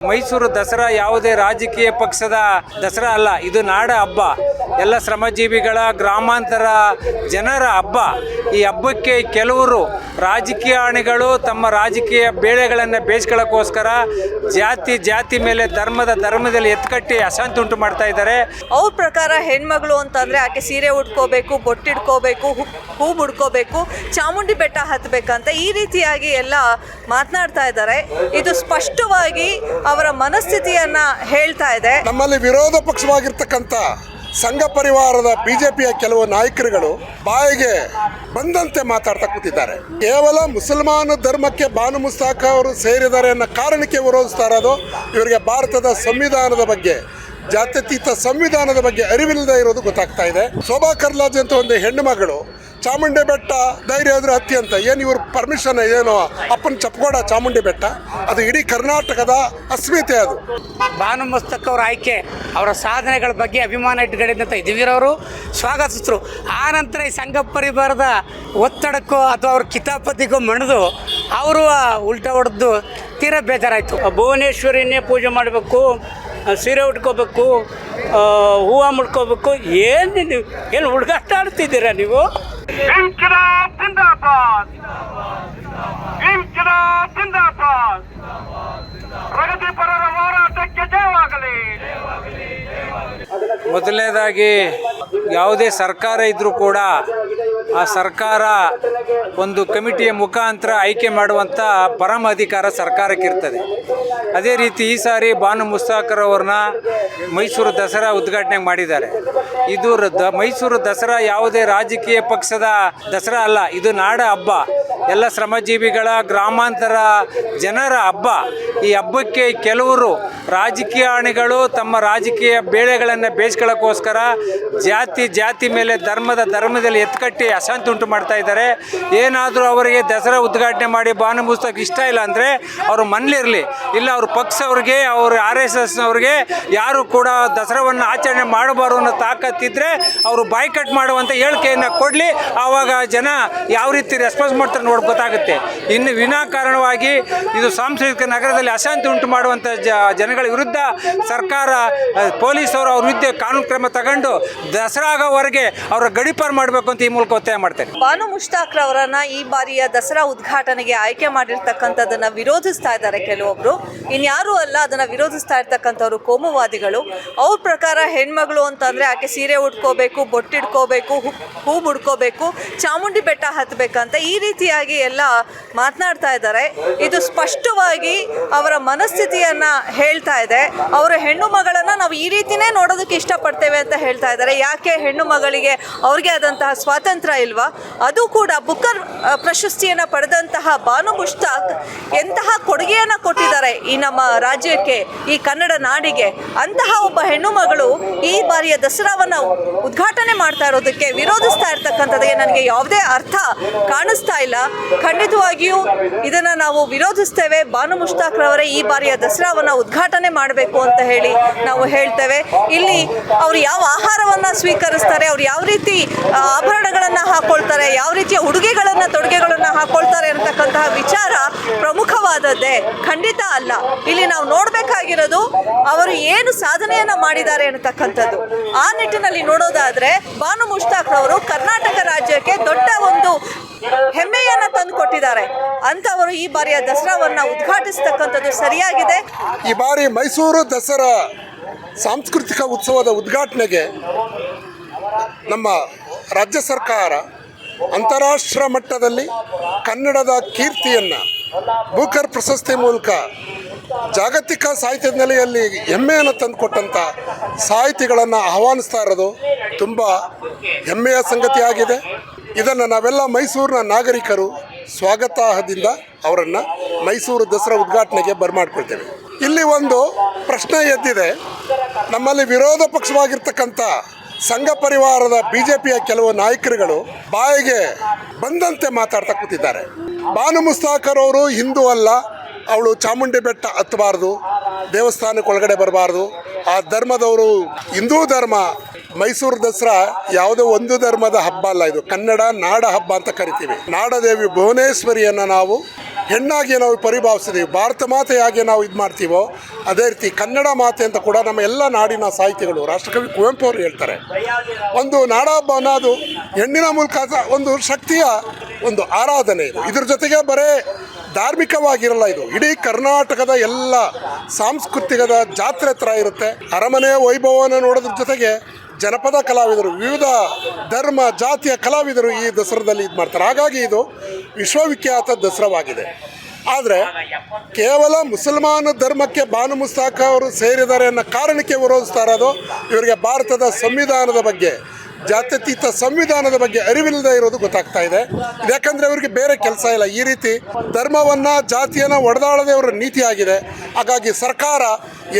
ಮೈಸೂರು ದಸರಾ ಯಾವುದೇ ರಾಜಕೀಯ ಪಕ್ಷದ ದಸರಾ ಅಲ್ಲ ಇದು ನಾಡ ಹಬ್ಬ. ಎಲ್ಲ ಶ್ರಮಜೀವಿಗಳ ಗ್ರಾಮಾಂತರ ಜನರ ಹಬ್ಬ. ಈ ಹಬ್ಬಕ್ಕೆ ಕೆಲವರು ರಾಜಕೀಯಾಣಿಗಳು ತಮ್ಮ ರಾಜಕೀಯ ಬೇಳೆಗಳನ್ನು ಬೇಯಿಸ್ಕೊಳ್ಳೋಕ್ಕೋಸ್ಕರ ಜಾತಿ ಜಾತಿ ಮೇಲೆ ಧರ್ಮದ ಧರ್ಮದಲ್ಲಿ ಎತ್ಕಟ್ಟಿ ಅಶಾಂತಿ ಉಂಟು ಮಾಡ್ತಾ ಇದ್ದಾರೆ. ಅವ್ರ ಪ್ರಕಾರ ಹೆಣ್ಮಗಳು ಅಂತಂದರೆ ಆಕೆ ಸೀರೆ ಉಟ್ಕೋಬೇಕು ಬೊಟ್ಟಿಡ್ಕೋಬೇಕು ಹೂ ಹೂ ಮುಡ್ಕೋಬೇಕು ಚಾಮುಂಡಿ ಬೆಟ್ಟ ಹತ್ತಬೇಕಂತ ಈ ರೀತಿಯಾಗಿ ಎಲ್ಲ ಮಾತನಾಡ್ತಾ ಇದ್ದಾರೆ. ಇದು ಸ್ಪಷ್ಟವಾಗಿ ಅವರ ಮನಸ್ಥಿತಿಯನ್ನ ಹೇಳ್ತಾ ಇದೆ. ನಮ್ಮಲ್ಲಿ ವಿರೋಧ ಪಕ್ಷವಾಗಿರ್ತಕ್ಕಂಥ ಸಂಘ ಪರಿವಾರದ ಬಿಜೆಪಿಯ ಕೆಲವು ನಾಯಕರುಗಳು ಬಾಯಿಗೆ ಬಂದಂತೆ ಮಾತಾಡ್ತಾ ಕೂತಿದ್ದಾರೆ. ಕೇವಲ ಮುಸಲ್ಮಾನ ಧರ್ಮಕ್ಕೆ ಬಾನು ಮುಸ್ತಾಕ ಅವರು ಸೇರಿದ್ದಾರೆ ಅನ್ನೋ ಕಾರಣಕ್ಕೆ ವಿರೋಧಿಸ್ತಾ ಇರೋದು ಇವರಿಗೆ ಭಾರತದ ಸಂವಿಧಾನದ ಬಗ್ಗೆ. ಜಾತ್ಯತೀತ ಸಂವಿಧಾನದ ಬಗ್ಗೆ ಅರಿವಿಲ್ಲದೆ ಇರೋದು ಗೊತ್ತಾಗ್ತಾ ಇದೆ. ಶೋಭಾ ಕರ್ಲಾಜ್ ಅಂತ ಒಂದು ಹೆಣ್ಣು ಮಗಳು, ಚಾಮುಂಡಿ ಬೆಟ್ಟ, ಧೈರ್ಯ ಆದ್ರೆ ಹತ್ತಿ ಅಂತ, ಏನು ಇವ್ರ ಪರ್ಮಿಷನ್ ಏನು ಅಪ್ಪನ ಚಪ್ಪಗೋಡ ಚಾಮುಂಡಿ ಬೆಟ್ಟ? ಅದು ಇಡೀ ಕರ್ನಾಟಕದ ಅಸ್ಮಿತೆ ಅದು. ಭಾನು ಮಸ್ತಕ್ ಅವರ ಆಯ್ಕೆ, ಅವರ ಸಾಧನೆಗಳ ಬಗ್ಗೆ ಅಭಿಮಾನ ಇಟ್ಕೊಂಡಿದ್ದಂಥ ಯದುವೀರವರು ಸ್ವಾಗತಿಸಿದ್ರು ಆ ನಂತರ ಈ ಸಂಘ ಪರಿವಾರದ ಒತ್ತಡಕ್ಕೋ ಅಥವಾ ಅವ್ರ ಕಿತಾಪತಿಗೋ ಮಣಿದು, ಅವರು ಉಲ್ಟಾ ಹೊಡೆದು ತೀರಾ ಬೇಜಾರಾಯಿತು. ಭುವನೇಶ್ವರಿನೇ ಪೂಜೆ ಮಾಡಬೇಕು ಸೀರೆ ಉಟ್ಕೋಬೇಕು ಹೂವು ಮುಡ್ಕೋಬೇಕು ಏನು ನೀವು ಏನು ಹುಡುಗಾಟ ಆಡ್ತಿದ್ದೀರಾ ನೀವು? ಪ್ರಗತಿಪರರ ಹೋರಾಟ ಮೊದಲನೇದಾಗಿ ಯಾವುದೇ ಸರ್ಕಾರ ಇದ್ದರೂ ಕೂಡ ಆ ಸರ್ಕಾರ ಒಂದು ಕಮಿಟಿಯ ಮುಖಾಂತರ ಆಯ್ಕೆ ಮಾಡುವಂಥ ಪರಮ ಅಧಿಕಾರ ಸರ್ಕಾರಕ್ಕಿರ್ತದೆ. ಅದೇ ರೀತಿ ಈ ಸಾರಿ ಬಾನು ಮುಸ್ತಾಕರ್ ಅವ್ರನ್ನ ಮೈಸೂರು ದಸರಾ ಉದ್ಘಾಟನೆ ಮಾಡಿದ್ದಾರೆ. ಇದು ಮೈಸೂರು ದಸರಾ ಯಾವುದೇ ರಾಜಕೀಯ ಪಕ್ಷದ ದಸರಾ ಅಲ್ಲ, ಇದು ನಾಡ ಹಬ್ಬ. ಎಲ್ಲ ಶ್ರಮಜೀವಿಗಳ, ಗ್ರಾಮಾಂತರ ಜನರ ಹಬ್ಬ. ಈ ಹಬ್ಬಕ್ಕೆ ಕೆಲವರು ರಾಜಕೀಯಾಣಿಗಳು ತಮ್ಮ ರಾಜಕೀಯ ಬೇಳೆಗಳನ್ನು ಬೇಯಿಸ್ಕೊಳ್ಳೋಕ್ಕೋಸ್ಕರ ಜಾತಿ ಜಾತಿ ಮೇಲೆ ಧರ್ಮದ ಧರ್ಮದಲ್ಲಿ ಎತ್ಕಟ್ಟಿ ಅಶಾಂತಿ ಉಂಟು ಮಾಡ್ತಾ ಇದ್ದಾರೆ. ಏನಾದರೂ ಅವರಿಗೆ ದಸರಾ ಉದ್ಘಾಟನೆ ಮಾಡಿ ಬಾನು ಇಷ್ಟ ಇಲ್ಲ ಅಂದರೆ ಅವರು ಮನೇಲಿರಲಿ ಇಲ್ಲ ಅವ್ರ ಪಕ್ಷವ್ರಿಗೆ ಅವ್ರ ಆರ್ ಎಸ್ ಎಸ್ನವ್ರಿಗೆ ಯಾರು ಕೂಡ ದಸರಾವನ್ನು ಆಚರಣೆ ಮಾಡಬಾರ್ದು ಅನ್ನೋ ತಾಕತ್ತಿದ್ರೆ ಅವರು ಬಾಯ್ಕಟ್ ಮಾಡುವಂಥ ಹೇಳಿಕೆಯನ್ನು ಕೊಡಲಿ. ಆವಾಗ ಜನ ಯಾವ ರೀತಿ ರೆಸ್ಪಾನ್ಸ್ ಮಾಡ್ತಾರೆ ನೋಡಿ ಗೊತ್ತಾಗುತ್ತೆ. ಇನ್ನು ವಿನಾಕಾರಣವಾಗಿ ಇದು ಸಾಂಸ್ಕೃತಿಕ ನಗರದಲ್ಲಿ ಅಶಾಂತಿ ಉಂಟು ಮಾಡುವಂಥ ಜ ವಿರುದ್ಧ ಸರ್ಕಾರ ಪೊಲೀಸ್ ಪೊಲೀಸರು ಅವ್ರ ವಿರುದ್ಧ ಕಾನೂನು ಕ್ರಮ ತಗೊಂಡು ದಸರಾ ಆಗೋವರೆಗೆ ಅವರ ಗಡಿಪಾರು ಮಾಡಬೇಕು ಅಂತ ಈ ಮೂಲಕ ಒತ್ತಾಯ ಮಾಡ್ತಾರೆ ಬಾನು ಮುಷ್ತಾಕ್ ಅವರನ್ನ ಈ ಬಾರಿಯ ದಸರಾ ಉದ್ಘಾಟನೆಗೆ ಆಯ್ಕೆ ಮಾಡಿರ್ತಕ್ಕಂಥದ್ದನ್ನ ವಿರೋಧಿಸ್ತಾ ಇದ್ದಾರೆ ಕೆಲವೊಬ್ರು. ಇನ್ಯಾರೂ ಅಲ್ಲ, ಅದನ್ನ ವಿರೋಧಿಸ್ತಾ ಇರ್ತಕ್ಕಂಥವ್ರು ಕೋಮುವಾದಿಗಳು. ಅವ್ರ ಪ್ರಕಾರ ಹೆಣ್ಮಗಳು ಅಂತಂದ್ರೆ ಆಕೆ ಸೀರೆ ಉಟ್ಕೋಬೇಕು, ಬೊಟ್ಟಿಡ್ಕೋಬೇಕು, ಹೂ ಮುಡ್ಕೋಬೇಕು, ಚಾಮುಂಡಿ ಬೆಟ್ಟ ಹತ್ತಬೇಕಂತ ಈ ರೀತಿಯಾಗಿ ಎಲ್ಲ ಮಾತನಾಡ್ತಾ ಇದ್ದಾರೆ. ಇದು ಸ್ಪಷ್ಟವಾಗಿ ಅವರ ಮನಸ್ಥಿತಿಯನ್ನ ಹೇಳ್ತಾ ಇದೆ. ಅವರ ಹೆಣ್ಣು ಮಗಳನ್ನು ನಾವು ಈ ರೀತಿನೇ ನೋಡೋದಕ್ಕೆ ಇಷ್ಟಪಡ್ತೇವೆ ಅಂತ ಹೇಳ್ತಾ ಇದ್ದಾರೆ. ಯಾಕೆ ಹೆಣ್ಣು ಮಗಳಿಗೆ ಅವ್ರಿಗೆ ಆದಂತಹ ಸ್ವಾತಂತ್ರ್ಯ ಇಲ್ವಾ? ಅದು ಕೂಡ ಬುಕ್ಕರ್ ಪ್ರಶಸ್ತಿಯನ್ನು ಪಡೆದಂತಹ ಬಾನು ಮುಷ್ತಾಕ್ ಎಂತಹ ಕೊಡುಗೆಯನ್ನು ಕೊಟ್ಟಿದ್ದಾರೆ ಈ ನಮ್ಮ ರಾಜ್ಯಕ್ಕೆ, ಈ ಕನ್ನಡ ನಾಡಿಗೆ. ಅಂತಹ ಒಬ್ಬ ಹೆಣ್ಣು ಮಗಳು ಈ ಬಾರಿಯ ದಸರಾವನ್ನು ಉದ್ಘಾಟನೆ ಮಾಡ್ತಾ ಇರೋದಕ್ಕೆ ವಿರೋಧಿಸ್ತಾ ಇರ್ತಕ್ಕಂಥದ್ದಕ್ಕೆ ನನಗೆ ಯಾವುದೇ ಅರ್ಥ ಕಾಣಿಸ್ತಾ ಇಲ್ಲ. ಖಂಡಿತವಾಗಿಯೂ ಇದನ್ನು ನಾವು ವಿರೋಧಿಸ್ತೇವೆ. ಬಾನು ಮುಷ್ತಾಕ್ರವರೇ ಈ ಬಾರಿಯ ದಸರಾವನ್ನು ಉದ್ಘಾಟನೆ ಮಾಡಬೇಕು ಅಂತ ಹೇಳಿ ನಾವು ಹೇಳ್ತೇವೆ. ಇಲ್ಲಿ ಅವರು ಯಾವ ಆಹಾರವನ್ನು ಸ್ವೀಕರಿಸ್ತಾರೆ, ಅವ್ರು ಯಾವ ರೀತಿ ಆಭರಣಗಳನ್ನು ಹಾಕೊಳ್ತಾರೆ, ಯಾವ ರೀತಿಯ ಉಡುಗೆಗಳನ್ನು, ತೊಡುಗೆಗಳನ್ನು ಹಾಕೊಳ್ತಾರೆ ಅಂತಕ್ಕಂತಹ ವಿಚಾರ ಪ್ರಮುಖವಾದದ್ದೇ. ಖಂಡಿತ ಅಲ್ಲ. ಇಲ್ಲಿ ನಾವು ನೋಡಬೇಕಾಗಿರೋದು ಅವರು ಏನು ಸಾಧನೆಯನ್ನ ಮಾಡಿದ್ದಾರೆ ಅಂತಕ್ಕಂಥದ್ದು. ಆ ನಿಟ್ಟಿನಲ್ಲಿ ನೋಡೋದಾದ್ರೆ ಬಾನು ಮುಷ್ತಾಕ್ ಅವರು ಕರ್ನಾಟಕ ರಾಜ್ಯಕ್ಕೆ ದೊಡ್ಡ ಒಂದು ಹೆಮ್ಮೆಯನ್ನ ತಂದು ಕೊಟ್ಟಿದ್ದಾರೆ. ಅಂತವರು ಈ ಬಾರಿಯ ದಸರಾವನ್ನ ಉದ್ಘಾಟಿಸತಕ್ಕಂಥದ್ದು ಸರಿಯಾಗಿದೆ. ಈ ಬಾರಿ ಮೈಸೂರು ದಸರಾ ಸಾಂಸ್ಕೃತಿಕ ಉತ್ಸವದ ಉದ್ಘಾಟನೆಗೆ ನಮ್ಮ ರಾಜ್ಯ ಸರ್ಕಾರ ಅಂತಾರಾಷ್ಟ್ರ ಮಟ್ಟದಲ್ಲಿ ಕನ್ನಡದ ಕೀರ್ತಿಯನ್ನು ಬೂಕರ್ ಪ್ರಶಸ್ತಿ ಮೂಲಕ ಜಾಗತಿಕ ಸಾಹಿತ್ಯದ ನೆಲೆಯಲ್ಲಿ ಹೆಮ್ಮೆಯನ್ನು ತಂದುಕೊಟ್ಟಂಥ ಸಾಹಿತಿಗಳನ್ನು ಆಹ್ವಾನಿಸ್ತಾ ಇರೋದು ತುಂಬ ಹೆಮ್ಮೆಯ ಸಂಗತಿಯಾಗಿದೆ. ಇದನ್ನು ನಾವೆಲ್ಲ ಮೈಸೂರಿನ ನಾಗರಿಕರು ಸ್ವಾಗತಾಹದಿಂದ ಅವರನ್ನು ಮೈಸೂರು ದಸರಾ ಉದ್ಘಾಟನೆಗೆ ಬರಮಾಡ್ಕೊಳ್ತೇವೆ. ಇಲ್ಲಿ ಒಂದು ಪ್ರಶ್ನೆ ಎದ್ದಿದೆ. ನಮ್ಮಲ್ಲಿ ವಿರೋಧ ಪಕ್ಷವಾಗಿರ್ತಕ್ಕಂಥ ಸಂಘ ಪರಿವಾರದ ಬಿ ಜೆ ಪಿಯ ಕೆಲವು ನಾಯಕರುಗಳು ಬಾಯಿಗೆ ಬಂದಂತೆ ಮಾತಾಡ್ತಾ ಕೂತಿದ್ದಾರೆ. ಬಾನು ಮುಸ್ತಾಕರ್ ಅವರು ಹಿಂದೂ ಅಲ್ಲ, ಅವಳು ಚಾಮುಂಡಿ ಬೆಟ್ಟ ಹತ್ತಬಾರ್ದು, ದೇವಸ್ಥಾನಕ್ಕೆ ಒಳಗಡೆ ಬರಬಾರ್ದು. ಆ ಧರ್ಮದವರು ಹಿಂದೂ ಧರ್ಮ ಮೈಸೂರು ದಸರಾ ಯಾವುದೋ ಒಂದು ಧರ್ಮದ ಹಬ್ಬ ಅಲ್ಲ ಇದು. ಕನ್ನಡ ನಾಡ ಹಬ್ಬ ಅಂತ ಕರಿತೀವಿ. ನಾಡದೇವಿ ಭುವನೇಶ್ವರಿಯನ್ನು ನಾವು ಹೆಣ್ಣಾಗಿ ನಾವು ಪರಿಭಾವಿಸ್ತೀವಿ ಭಾರತ ಮಾತೆಯಾಗಿ ನಾವು ಇದು ಮಾಡ್ತೀವೋ, ಅದೇ ರೀತಿ ಕನ್ನಡ ಮಾತೆ ಅಂತ ಕೂಡ ನಮ್ಮ ಎಲ್ಲ ನಾಡಿನ ಸಾಹಿತಿಗಳು, ರಾಷ್ಟ್ರಕವಿ ಕುವೆಂಪು ಅವರು ಹೇಳ್ತಾರೆ. ಒಂದು ನಾಡ ಹಬ್ಬ ಅನ್ನೋದು ಹೆಣ್ಣಿನ ಮೂಲಕ ಒಂದು ಶಕ್ತಿಯ ಒಂದು ಆರಾಧನೆ ಇದು. ಇದ್ರ ಜೊತೆಗೆ ಬರೇ ಧಾರ್ಮಿಕವಾಗಿರಲ್ಲ ಇದು. ಇಡೀ ಕರ್ನಾಟಕದ ಎಲ್ಲ ಸಾಂಸ್ಕೃತಿಕದ ಜಾತ್ರೆ ಹತ್ರ ಇರುತ್ತೆ. ಅರಮನೆಯ ವೈಭವವನ್ನು ನೋಡೋದ್ರ ಜೊತೆಗೆ ಜನಪದ ಕಲಾವಿದರು, ವಿವಿಧ ಧರ್ಮ, ಜಾತಿಯ ಕಲಾವಿದರು ಈ ದಸರಾದಲ್ಲಿ ಇದು ಮಾಡ್ತಾರೆ. ಹಾಗಾಗಿ ಇದು ವಿಶ್ವವಿಖ್ಯಾತ ದಸರಾವಾಗಿದೆ. ಆದರೆ ಕೇವಲ ಮುಸಲ್ಮಾನ ಧರ್ಮಕ್ಕೆ ಬಾನು ಮುಸ್ತಾಕ ಅವರು ಸೇರಿದ್ದಾರೆ ಅನ್ನೋ ಕಾರಣಕ್ಕೆ ವಿರೋಧಿಸ್ತಾ ಇರೋದು ಇವರಿಗೆ ಭಾರತದ ಸಂವಿಧಾನದ ಬಗ್ಗೆ, ಜಾತ್ಯತೀತ ಸಂವಿಧಾನದ ಬಗ್ಗೆ ಅರಿವಿಲ್ಲದೆ ಇರೋದು ಗೊತ್ತಾಗ್ತಾ ಇದೆ. ಯಾಕಂದರೆ ಅವರಿಗೆ ಬೇರೆ ಕೆಲಸ ಇಲ್ಲ. ಈ ರೀತಿ ಧರ್ಮವನ್ನು, ಜಾತಿಯನ್ನು ಒಡೆದಾಳದೇ ಅವರ ನೀತಿಯಾಗಿದೆ. ಹಾಗಾಗಿ ಸರ್ಕಾರ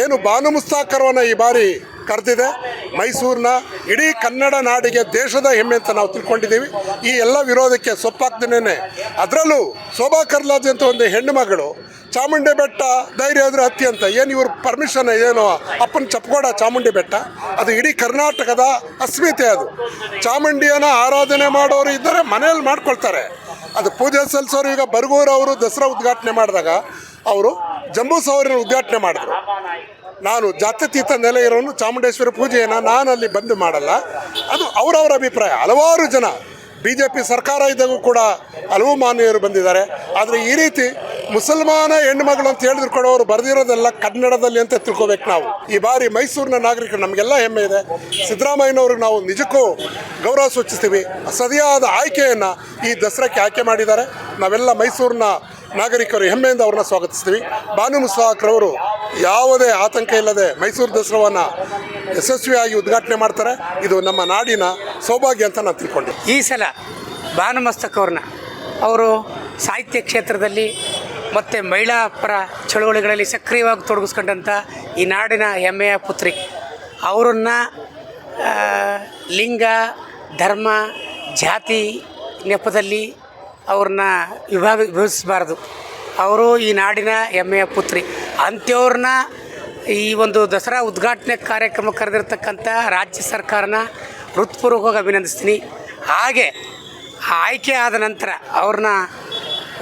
ಏನು ಬಾನು ಮುಸ್ತಾಕರವನ್ನು ಈ ಬಾರಿ ಕರೆದಿದೆ. ಮೈಸೂರಿನ ಇಡೀ ಕನ್ನಡ ನಾಡಿಗೆ ದೇಶದ ಹೆಮ್ಮೆ ಅಂತ ನಾವು ತಿಳ್ಕೊಂಡಿದ್ದೀವಿ. ಈ ಎಲ್ಲ ವಿರೋಧಕ್ಕೆ ಸೊಪ್ಪಾಗ್ದೇನೆ ಅದರಲ್ಲೂ ಶೋಭಾ ಕರ್ಲಾಜ್ ಅಂತ ಒಂದು ಹೆಣ್ಣು ಮಗಳು, ಚಾಮುಂಡಿ ಬೆಟ್ಟ, ಧೈರ್ಯ ಆದರೆ ಹತ್ತಿ ಅಂತ, ಏನು ಇವ್ರ ಪರ್ಮಿಷನ್ ಏನು ಅಪ್ಪನ ಚಪ್ಪಗೋಡ ಚಾಮುಂಡಿ ಬೆಟ್ಟ, ಅದು ಇಡೀ ಕರ್ನಾಟಕದ ಅಸ್ಮಿತೆ ಅದು. ಚಾಮುಂಡಿಯನ್ನು ಆರಾಧನೆ ಮಾಡೋರು ಇದ್ದರೆ ಮನೆಯಲ್ಲಿ ಮಾಡ್ಕೊಳ್ತಾರೆ. ಅದು ಪೂಜೆ ಸಲ್ಲಿಸೋರು ಈಗ ಬರಗೂರು ಅವರು ದಸರಾ ಉದ್ಘಾಟನೆ ಮಾಡಿದಾಗ, ಅವರು ಜಂಬೂ ಸವಾರಿನ ಉದ್ಘಾಟನೆ ಮಾಡಿದ್ರು. ನಾನು ಜಾತ್ಯತೀತ ನೆಲೆ ಇರೋನು ಚಾಮುಂಡೇಶ್ವರಿ ಪೂಜೆಯನ್ನು ನಾನು ಅಲ್ಲಿ ಬಂದು ಮಾಡಲ್ಲ. ಅದು ಅವರವರ ಅಭಿಪ್ರಾಯ. ಹಲವಾರು ಜನ ಬಿ ಜೆ ಪಿ ಸರ್ಕಾರ ಇದ್ದಾಗೂ ಕೂಡ ಹಲವು ಮಾನ್ಯರು ಬಂದಿದ್ದಾರೆ. ಆದರೆ ಈ ರೀತಿ ಮುಸಲ್ಮಾನ ಹೆಣ್ಣುಮಗಳು ಅಂತ ಹೇಳಿದ್ರು ಕೂಡ ಅವರು ಬರೆದಿರೋದೆಲ್ಲ ಕನ್ನಡದಲ್ಲಿ ಅಂತ ತಿಳ್ಕೊಬೇಕು ನಾವು. ಈ ಬಾರಿ ಮೈಸೂರಿನ ನಾಗರಿಕರು ನಮಗೆಲ್ಲ ಹೆಮ್ಮೆ ಇದೆ. ಸಿದ್ದರಾಮಯ್ಯನವ್ರಿಗೆ ನಾವು ನಿಜಕ್ಕೂ ಗೌರವ ಸೂಚಿಸ್ತೀವಿ. ಸರಿಯಾದ ಆಯ್ಕೆಯನ್ನು ಈ ದಸರಾಕ್ಕೆ ಆಯ್ಕೆ ಮಾಡಿದ್ದಾರೆ. ನಾವೆಲ್ಲ ಮೈಸೂರಿನ ನಾಗರಿಕರು ಹೆಮ್ಮೆಯಿಂದ ಅವ್ರನ್ನ ಸ್ವಾಗತಿಸ್ತೀವಿ. ಭಾನು ಅವರು ಯಾವುದೇ ಆತಂಕ ಇಲ್ಲದೆ ಮೈಸೂರು ದಸರಾವನ್ನು ಯಶಸ್ವಿಯಾಗಿ ಉದ್ಘಾಟನೆ ಮಾಡ್ತಾರೆ. ಇದು ನಮ್ಮ ನಾಡಿನ ಸೌಭಾಗ್ಯ ಅಂತ ನಾನು ತಿಳ್ಕೊಂಡೆ. ಈ ಸಲ ಭಾನುಮಸ್ತಕ್ ಅವ್ರನ್ನ ಅವರು ಸಾಹಿತ್ಯ ಕ್ಷೇತ್ರದಲ್ಲಿ ಮತ್ತು ಮಹಿಳಾ ಪರ ಚಳುವಳಿಗಳಲ್ಲಿ ಸಕ್ರಿಯವಾಗಿ ತೊಡಗಿಸ್ಕೊಂಡಂಥ ಈ ನಾಡಿನ ಹೆಮ್ಮೆಯ ಪುತ್ರಿ. ಅವರನ್ನು ಲಿಂಗ, ಧರ್ಮ, ಜಾತಿ ನೆಪದಲ್ಲಿ ಅವ್ರನ್ನ ವಿಭಾಗ ವಿಭಜಿಸಬಾರ್ದು. ಅವರು ಈ ನಾಡಿನ ಹೆಮ್ಮೆಯ ಪುತ್ರಿ. ಅಂಥವ್ರನ್ನ ಈ ಒಂದು ದಸರಾ ಉದ್ಘಾಟನೆ ಕಾರ್ಯಕ್ರಮ ಕರೆದಿರ್ತಕ್ಕಂಥ ರಾಜ್ಯ ಸರ್ಕಾರನ ಹೃತ್ಪೂರ್ವಕವಾಗಿ ಅಭಿನಂದಿಸ್ತೀನಿ. ಹಾಗೆ ಆಯ್ಕೆ ಆದ ನಂತರ ಅವ್ರನ್ನ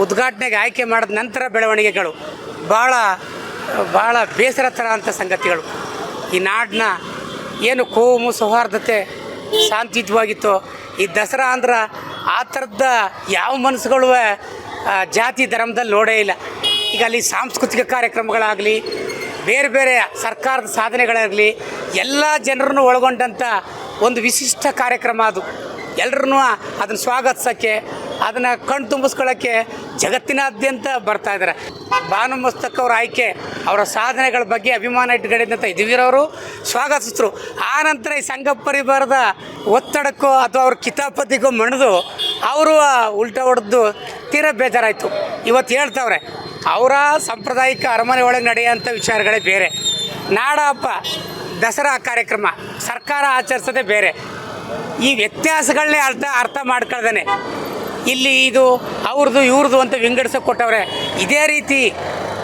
ಉದ್ಘಾಟನೆಗೆ ಆಯ್ಕೆ ಮಾಡಿದ ನಂತರ ಬೆಳವಣಿಗೆಗಳು ಭಾಳ ಭಾಳ ಬೇಸರ ಥರ ಅಂಥ ಸಂಗತಿಗಳು. ಈ ನಾಡನ್ನ ಏನು ಕೋಮು ಸೌಹಾರ್ದತೆ ಶಾಂತಿಯುತವಾಗಿತ್ತು, ಈ ದಸರಾ ಅಂದ್ರೆ ಆ ಥರದ ಯಾವ ಮನಸ್ಸುಗಳು ಜಾತಿ ಧರ್ಮದಲ್ಲಿ ನೋಡೇ ಇಲ್ಲ. ಈಗ ಅಲ್ಲಿ ಸಾಂಸ್ಕೃತಿಕ ಕಾರ್ಯಕ್ರಮಗಳಾಗಲಿ, ಬೇರೆ ಬೇರೆ ಸರ್ಕಾರದ ಸಾಧನೆಗಳಾಗಲಿ, ಎಲ್ಲ ಜನರನ್ನು ಒಳಗೊಂಡಂಥ ಒಂದು ವಿಶಿಷ್ಟ ಕಾರ್ಯಕ್ರಮ ಅದು. ಎಲ್ಲರನ್ನೂ ಅದನ್ನು ಸ್ವಾಗತಿಸೋಕ್ಕೆ ಅದನ್ನು ಕಣ್ ತುಂಬಿಸ್ಕೊಳ್ಳೋಕ್ಕೆ ಜಗತ್ತಿನಾದ್ಯಂತ ಬರ್ತಾ ಇದ್ದಾರೆ ಭಾನು ಮಸ್ತಕ್ ಅವರ ಆಯ್ಕೆ, ಅವರ ಸಾಧನೆಗಳ ಬಗ್ಗೆ ಅಭಿಮಾನ ಇಟ್ಕೊಂಡಿದ್ದಂಥ ಯದುವೀರವರು ಸ್ವಾಗತಿಸಿದ್ರು ಆ ನಂತರ ಈ ಸಂಘ ಪರಿವಾರದ ಒತ್ತಡಕ್ಕೋ ಅಥವಾ ಅವ್ರ ಕಿತಾಪತಿಗೋ ಮಣಿದು ಅವರು ಉಲ್ಟಾ ಹೊಡೆದು ತೀರ ಬೇಜಾರಾಯಿತು. ಇವತ್ತು ಹೇಳ್ತಾವ್ರೆ, ಅವರ ಸಾಂಪ್ರದಾಯಿಕ ಅರಮನೆ ಒಳಗೆ ನಡೆಯುವಂಥ ವಿಚಾರಗಳೇ ಬೇರೆ. ನಾಡ ಹಬ್ಬ ದಸರಾ ಕಾರ್ಯಕ್ರಮ, ಸರ್ಕಾರ ಆಚರಿಸೋದೇ ಬೇರೆ. ಈ ವ್ಯತ್ಯಾಸಗಳನ್ನೇ ಅರ್ಥ ಅರ್ಥ ಮಾಡ್ಕೊಳ್ದೇನೆ. ಇಲ್ಲಿ ಇದು ಅವ್ರದ್ದು, ಇವ್ರದ್ದು ಅಂತ ವಿಂಗಡಿಸೋಕೆ ಕೊಟ್ಟವ್ರೆ. ಇದೇ ರೀತಿ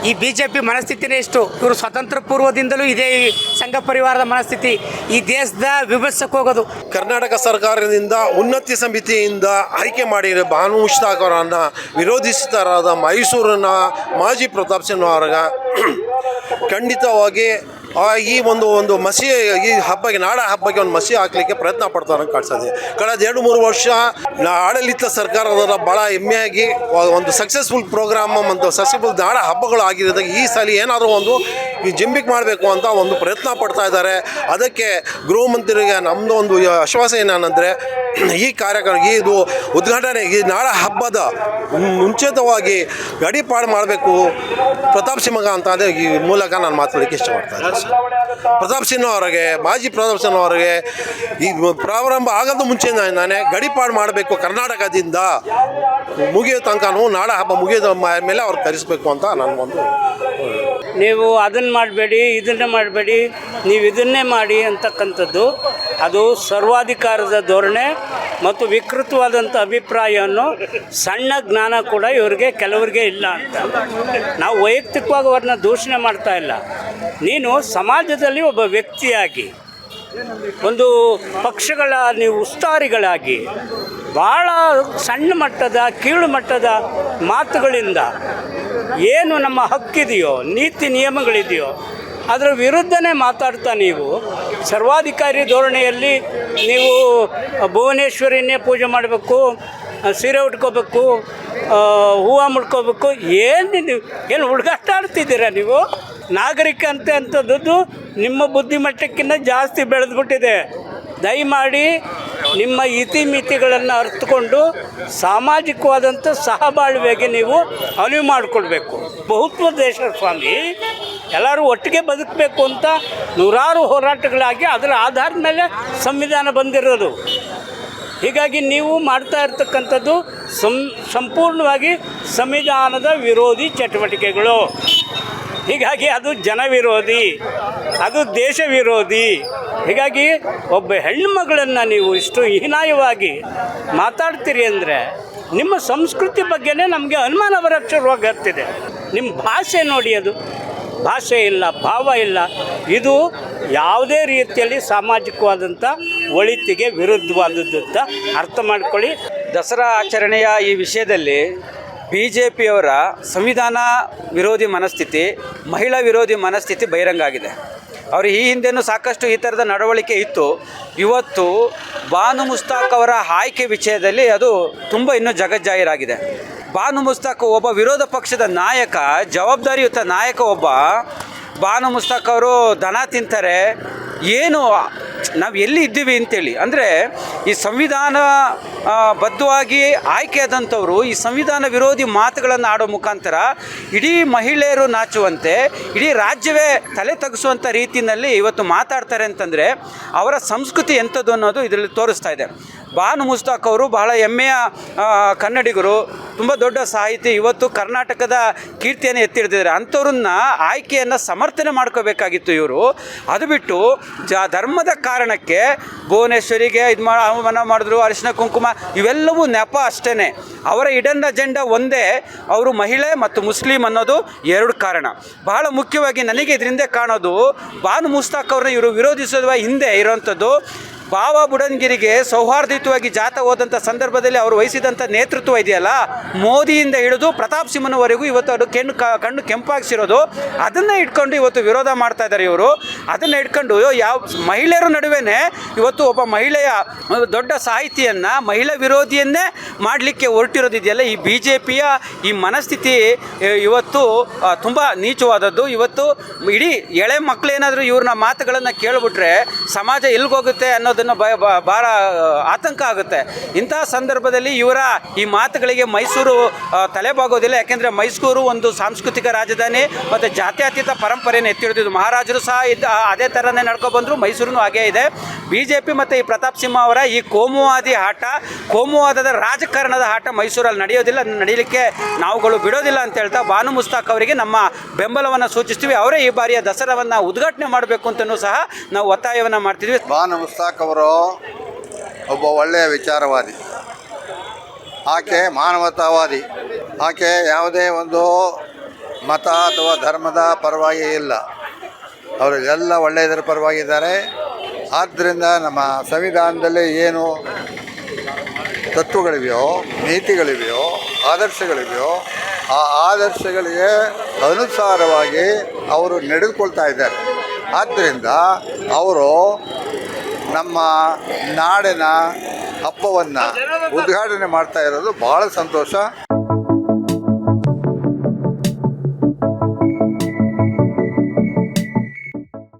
ಈ ಬಿ ಜೆ ಪಿ ಮನಸ್ಥಿತಿನೇ ಇಷ್ಟು. ಇವರು ಸ್ವತಂತ್ರ ಪೂರ್ವದಿಂದಲೂ ಇದೇ ಈ ಸಂಘ ಪರಿವಾರದ ಮನಸ್ಥಿತಿ. ಈ ದೇಶದ ವಿಭಜಿಸಕ್ಕೆ ಹೋಗೋದು. ಕರ್ನಾಟಕ ಸರ್ಕಾರದಿಂದ ಉನ್ನತಿ ಸಮಿತಿಯಿಂದ ಆಯ್ಕೆ ಮಾಡಿರೋ ಭಾನು ಮುಷ್ತಾಕ್ ಅವರನ್ನು ವಿರೋಧಿಸುತ್ತಾರಾದ ಮೈಸೂರಿನ ಮಾಜಿ ಪ್ರತಾಪ್ ಸಿಂಹ ಅವರ ಖಂಡಿತವಾಗಿ ಆ, ಈ ಒಂದು ಒಂದು ಮಸಿ, ಈ ಹಬ್ಬಕ್ಕೆ ನಾಡ ಹಬ್ಬಕ್ಕೆ ಒಂದು ಮಸಿ ಹಾಕಲಿಕ್ಕೆ ಪ್ರಯತ್ನ ಪಡ್ತಾರೆ ಕಾಣಿಸ್ತದೆ ಕಳೆದ ಎರಡು, ಮೂರು ವರ್ಷ ಆಡಳಿತ ಸರ್ಕಾರದ ಭಾಳ ಹೆಮ್ಮೆಯಾಗಿ ಒಂದು ಸಕ್ಸಸ್ಫುಲ್ ಪ್ರೋಗ್ರಾಮ್ ಒಂದು ಸಕ್ಸಸ್ಫುಲ್ ನಾಡ ಹಬ್ಬಗಳು ಆಗಿರೋದಾಗ ಈ ಸಲ ಏನಾದರೂ ಒಂದು ಈ ಜಿಂಬಿಕ್ ಮಾಡಬೇಕು ಅಂತ ಒಂದು ಪ್ರಯತ್ನ ಪಡ್ತಾ ಇದ್ದಾರೆ. ಅದಕ್ಕೆ ಗೃಹ ಮಂತ್ರಿಗೆ ನಮ್ಮದು ಒಂದು ಆಶ್ವಾಸ ಏನಂದರೆ, ಈ ಕಾರ್ಯಕ್ರಮ, ಈ ಇದು ಉದ್ಘಾಟನೆ, ಈ ನಾಡ ಹಬ್ಬದ ಮುಂಚಿತವಾಗಿ ಗಡಿಪಾಡು ಮಾಡಬೇಕು. ಪ್ರತಾಪ್ ಸಿಂಹಗ ಅಂತ ಅದೇ ಈ ಮೂಲಕ ನಾನು ಮಾತಾಡಲಿಕ್ಕೆ ಇಷ್ಟಪಡ್ತಾ. ಪ್ರತಾಪ್ ಸಿಂಹ ಅವರಿಗೆ, ಮಾಜಿ ಪ್ರತಾಪ್ ಸಿಂಹ ಅವರಿಗೆ, ಈ ಪ್ರಾರಂಭ ಆಗೋದು ಮುಂಚೆ ನಾನೇ ಗಡಿಪಾಡು ಮಾಡಬೇಕು ಕರ್ನಾಟಕದಿಂದ. ಮುಗಿಯೋ ತನಕನೂ ನಾಡ ಹಬ್ಬ ಮುಗಿಯೋದ ಮೇಲೆ ಅವ್ರು ಕರೆಸಬೇಕು ಅಂತ ನನಗೊಂದು ನೀವು ಅದನ್ನು ಮಾಡಬೇಡಿ, ಇದನ್ನೇ ಮಾಡಬೇಡಿ, ನೀವು ಇದನ್ನೇ ಮಾಡಿ ಅಂತಕ್ಕಂಥದ್ದು ಅದು ಸರ್ವಾಧಿಕಾರದ ಧೋರಣೆ ಮತ್ತು ವಿಕೃತವಾದಂಥ ಅಭಿಪ್ರಾಯವನ್ನು ಸಣ್ಣ ಜ್ಞಾನ ಕೂಡ ಇವರಿಗೆ ಕೆಲವರಿಗೆ ಇಲ್ಲ ಅಂತ. ನಾವು ವೈಯಕ್ತಿಕವಾಗಿ ಅವ್ರನ್ನ ದೂಷಣೆ ಮಾಡ್ತಾ ಇಲ್ಲ. ನೀನು ಸಮಾಜದಲ್ಲಿ ಒಬ್ಬ ವ್ಯಕ್ತಿಯಾಗಿ, ಒಂದು ಪಕ್ಷಗಳ ನೀವು ಉಸ್ತಾರಿಗಳಾಗಿ, ಭಾಳ ಸಣ್ಣ ಮಟ್ಟದ, ಕೀಳು ಮಟ್ಟದ ಮಾತುಗಳಿಂದ ಏನು ನಮ್ಮ ಹಕ್ಕಿದೆಯೋ, ನೀತಿ ನಿಯಮಗಳಿದೆಯೋ, ಅದರ ವಿರುದ್ಧನೇ ಮಾತಾಡ್ತಾ ನೀವು. ಸರ್ವಾಧಿಕಾರಿ ಧೋರಣೆಯಲ್ಲಿ ನೀವು ಭುವನೇಶ್ವರಿನೇ ಪೂಜೆ ಮಾಡಬೇಕು ಸೀರೆ ಉಟ್ಕೋಬೇಕು ಹೂವು ಮುಡ್ಕೋಬೇಕು, ಏನು ನೀವು, ಏನು ಹುಡುಗಾಟ ಆಡ್ತಿದ್ದೀರಾ ನೀವು? ನಾಗರಿಕ ಅಂತ ಅಂಥದ್ದು ನಿಮ್ಮ ಬುದ್ಧಿಮಟ್ಟಕ್ಕಿಂತ ಜಾಸ್ತಿ ಬೆಳೆದ್ಬಿಟ್ಟಿದೆ. ದಯಮಾಡಿ ನಿಮ್ಮ ಇತಿಮಿತಿಗಳನ್ನು ಅರ್ಥಕೊಂಡು ಸಾಮಾಜಿಕವಾದಂಥ ಸಹಬಾಳ್ವೆಗೆ ನೀವು ಅನುವು ಮಾಡಿಕೊಡ್ಬೇಕು. ಬಹುತ್ವ ದೇಶ ಸ್ವಾಮಿ, ಎಲ್ಲರೂ ಒಟ್ಟಿಗೆ ಬದುಕಬೇಕು ಅಂತ ನೂರಾರು ಹೋರಾಟಗಳಾಗಿ ಅದರ ಆಧಾರದ ಮೇಲೆ ಸಂವಿಧಾನ ಬಂದಿರೋದು. ಹೀಗಾಗಿ ನೀವು ಮಾಡ್ತಾ ಇರ್ತಕ್ಕಂಥದ್ದು ಸಂ, ಸಂಪೂರ್ಣವಾಗಿ ಸಂವಿಧಾನದ ವಿರೋಧಿ ಚಟುವಟಿಕೆಗಳು. ಹೀಗಾಗಿ ಅದು ಜನವಿರೋಧಿ, ಅದು ದೇಶ ವಿರೋಧಿ ಹೀಗಾಗಿ ಒಬ್ಬ ಹೆಣ್ಣುಮಗಳನ್ನು ನೀವು ಇಷ್ಟು ಹೀನಾಯವಾಗಿ ಮಾತಾಡ್ತೀರಿ ಅಂದರೆ ನಿಮ್ಮ ಸಂಸ್ಕೃತಿ ಬಗ್ಗೆನೇ ನಮಗೆ ಅನುಮಾನ ಬರೋಕ್ಕೆ ಶುರುವಾಗಿ ಆಗ್ತಿದೆ ನಿಮ್ಮ ಭಾಷೆ ನೋಡಿ ಅದು. ಭಾಷೆ ಇಲ್ಲ, ಭಾವ ಇಲ್ಲ. ಇದು ಯಾವುದೇ ರೀತಿಯಲ್ಲಿ ಸಾಮಾಜಿಕವಾದಂಥ ಒಳಿತಿಗೆ ವಿರುದ್ಧವಾದದ್ದು ಅಂತ ಅರ್ಥ ಮಾಡ್ಕೊಳ್ಳಿ. ದಸರಾ ಆಚರಣೆಯ ಈ ವಿಷಯದಲ್ಲಿ ಬಿ ಜೆ ಪಿಯವರ ಸಂವಿಧಾನ ವಿರೋಧಿ ಮನಸ್ಥಿತಿ, ಮಹಿಳಾ ವಿರೋಧಿ ಮನಸ್ಥಿತಿ ಬಹಿರಂಗ ಆಗಿದೆ ಅವರು ಈ ಹಿಂದೆನೂ ಸಾಕಷ್ಟು ಈ ಥರದ ನಡವಳಿಕೆ ಇತ್ತು. ಇವತ್ತು ಬಾನು ಮುಸ್ತಾಕ್ ಅವರ ಆಯ್ಕೆ ವಿಷಯದಲ್ಲಿ ಅದು ತುಂಬ ಇನ್ನೂ ಜಗಜ್ಜಾಹೀರಾಗಿದೆ. ಬಾನು ಮುಸ್ತಾಕ್ ಒಬ್ಬ ವಿರೋಧ ಪಕ್ಷದ ನಾಯಕ, ಜವಾಬ್ದಾರಿಯುತ ನಾಯಕ ಒಬ್ಬ, ಬಾನು ಮುಸ್ತಾಕ್ ಅವರು ದನ ತಿಂತಾರೆ. ಏನು ನಾವು ಎಲ್ಲಿ ಇದ್ದೀವಿ ಅಂತೇಳಿ, ಅಂದರೆ ಈ ಸಂವಿಧಾನ ಬದ್ಧವಾಗಿ ಆಯ್ಕೆಯಾದಂಥವರು ಈ ಸಂವಿಧಾನ ವಿರೋಧಿ ಮಾತುಗಳನ್ನು ಆಡೋ ಮುಖಾಂತರ ಇಡೀ ಮಹಿಳೆಯರು ನಾಚುವಂತೆ, ಇಡೀ ರಾಜ್ಯವೇ ತಲೆ ತಗ್ಸುವಂಥ ರೀತಿಯಲ್ಲಿ ಇವತ್ತು ಮಾತಾಡ್ತಾರೆ ಅಂತಂದರೆ ಅವರ ಸಂಸ್ಕೃತಿ ಎಂಥದ್ದು ಅನ್ನೋದು ಇದರಲ್ಲಿ ತೋರಿಸ್ತಾ ಇದೆ. ಬಾನು ಮುಸ್ತಾಕ್ ಅವರು ಬಹಳ ಹೆಮ್ಮೆಯ ಕನ್ನಡಿಗರು ತುಂಬ ದೊಡ್ಡ ಸಾಹಿತಿ ಇವತ್ತು ಕರ್ನಾಟಕದ ಕೀರ್ತಿಯನ್ನು ಎತ್ತಿಡ್ತಿದ್ದಾರೆ ಅಂಥವ್ರನ್ನ ಆಯ್ಕೆಯನ್ನು ಸಮರ್ಥನೆ ಮಾಡ್ಕೋಬೇಕಾಗಿತ್ತು ಇವರು. ಅದು ಬಿಟ್ಟು ಜ ಧರ್ಮದ ಕಾರಣಕ್ಕೆ ಭುವನೇಶ್ವರಿಗೆ ಇದು ಮಾ ಅವಮಾನ ಮಾಡಿದ್ರು, ಅರಿಶಿನ ಕುಂಕುಮ ಇವೆಲ್ಲವೂ ನೆಪ ಅಷ್ಟೇ ಅವರ ಇಡನ್ ಅಜೆಂಡಾ ಒಂದೇ. ಅವರು ಮಹಿಳೆ ಮತ್ತು ಮುಸ್ಲಿಂ ಅನ್ನೋದು ಎರಡು ಕಾರಣ. ಬಹಳ ಮುಖ್ಯವಾಗಿ ನನಗೆ ಇದರಿಂದ ಕಾಣೋದು ಬಾನು ಮುಸ್ತಾಕ್ ಅವ್ರನ್ನ ಇವರು ವಿರೋಧಿಸೋದ ಹಿಂದೆ ಇರೋವಂಥದ್ದು ಬಾವ ಬುಡನ್ಗಿರಿಗೆ ಸೌಹಾರ್ದಯುತವಾಗಿ ಜಾತ ಹೋದಂಥ ಸಂದರ್ಭದಲ್ಲಿ ಅವರು ವಹಿಸಿದಂಥ ನೇತೃತ್ವ ಇದೆಯಲ್ಲ? ಮೋದಿಯಿಂದ ಹಿಡಿದು ಪ್ರತಾಪ್ ಸಿಂಹನವರೆಗೂ ಇವತ್ತು ಅದು ಕೆಣ್ಣು ಕಣ್ಣು ಕೆಂಪಾಗಿಸಿರೋದು. ಅದನ್ನೇ ಇಟ್ಕೊಂಡು ಇವತ್ತು ವಿರೋಧ ಮಾಡ್ತಾ ಇದ್ದಾರೆ ಇವರು. ಅದನ್ನು ಇಟ್ಕೊಂಡು ಯಾವ ಮಹಿಳೆಯರ ನಡುವೆನೇ ಇವತ್ತು ಒಬ್ಬ ಮಹಿಳೆಯ, ದೊಡ್ಡ ಸಾಹಿತಿಯನ್ನು, ಮಹಿಳಾ ವಿರೋಧಿಯನ್ನೇ ಮಾಡಲಿಕ್ಕೆ ಹೊರಟಿರೋದಿದೆಯಲ್ಲ ಈ ಬಿ ಜೆ ಪಿಯ ಈ ಮನಸ್ಥಿತಿ ಇವತ್ತು ತುಂಬ ನೀಚವಾದದ್ದು. ಇವತ್ತು ಇಡೀ ಎಳೆ ಮಕ್ಕಳೇನಾದರೂ ಇವ್ರನ್ನ ಮಾತುಗಳನ್ನು ಕೇಳಿಬಿಟ್ರೆ ಸಮಾಜ ಎಲ್ಲಿಗೋಗುತ್ತೆ ಅನ್ನೋದನ್ನು ಭಯ ಬ- ಭಾಳ ಆತಂಕ ಆಗುತ್ತೆ. ಇಂತಹ ಸಂದರ್ಭದಲ್ಲಿ ಇವರ ಈ ಮಾತುಗಳಿಗೆ ಮೈಸೂರು ತಲೆಬಾಗೋದಿಲ್ಲ. ಯಾಕೆಂದರೆ ಮೈಸೂರು ಒಂದು ಸಾಂಸ್ಕೃತಿಕ ರಾಜಧಾನಿ ಮತ್ತು ಜಾತ್ಯತೀತ ಪರಂಪರೆಯನ್ನು ಎತ್ತಿ ಹಿಡಿದಿದ್ದು ಮಹಾರಾಜರು ಸಹ ಇದು ಅದೇ ಥರನೇ ನಡ್ಕೊಬಂದರು. ಮೈಸೂರು ಹಾಗೇ ಇದೆ. ಬಿ ಜೆ ಪಿ ಮತ್ತು ಈ ಪ್ರತಾಪ್ ಸಿಂಹ ಅವರ ಈ ಕೋಮುವಾದಿ ಆಟ, ಕೋಮುವಾದದ ರಾಜಕಾರಣದ ಆಟ ಮೈಸೂರಲ್ಲಿ ನಡೆಯೋದಿಲ್ಲ. ನಡೀಲಿಕ್ಕೆ ನಾವುಗಳು ಬಿಡೋದಿಲ್ಲ ಅಂತ ಹೇಳ್ತಾ ಬಾನು ಮುಸ್ತಾಕ್ ಅವರಿಗೆ ನಮ್ಮ ಬೆಂಬಲವನ್ನು ಸೂಚಿಸ್ತೀವಿ. ಅವರೇ ಈ ಬಾರಿಯ ದಸರಾವನ್ನು ಉದ್ಘಾಟನೆ ಮಾಡಬೇಕು ಅಂತಲೂ ಸಹ ನಾವು ಒತ್ತಾಯವನ್ನು ಮಾಡ್ತಿದ್ವಿ. ಬಾನು ಮುಸ್ತಾಕ್ ಅವರು ಒಬ್ಬ ಒಳ್ಳೆಯ ವಿಚಾರವಾದಿ. ಆಕೆ ಮಾನವತಾವಾದಿ. ಆಕೆ ಯಾವುದೇ ಒಂದು ಮತ ಅಥವಾ ಧರ್ಮದ ಪರವಾಗಿ ಇಲ್ಲ. ಅವರು ಎಲ್ಲ ಒಳ್ಳೆಯದರ ಪರವಾಗಿದ್ದಾರೆ. ಆದ್ದರಿಂದ ನಮ್ಮ ಸಂವಿಧಾನದಲ್ಲಿ ಏನು ತತ್ವಗಳಿವೆಯೋ, ನೀತಿಗಳಿವೆಯೋ, ಆದರ್ಶಗಳಿವೆಯೋ, ಆ ಆದರ್ಶಗಳಿಗೆ ಅನುಸಾರವಾಗಿ ಅವರು ನಡೆದುಕೊಳ್ತಾ ಇದ್ದಾರೆ. ಆದ್ದರಿಂದ ಅವರು ನಮ್ಮ ನಾಡಿನ ಹಬ್ಬವನ್ನು ಉದ್ಘಾಟನೆ ಮಾಡ್ತಾ ಇರೋದು ಭಾಳ ಸಂತೋಷ.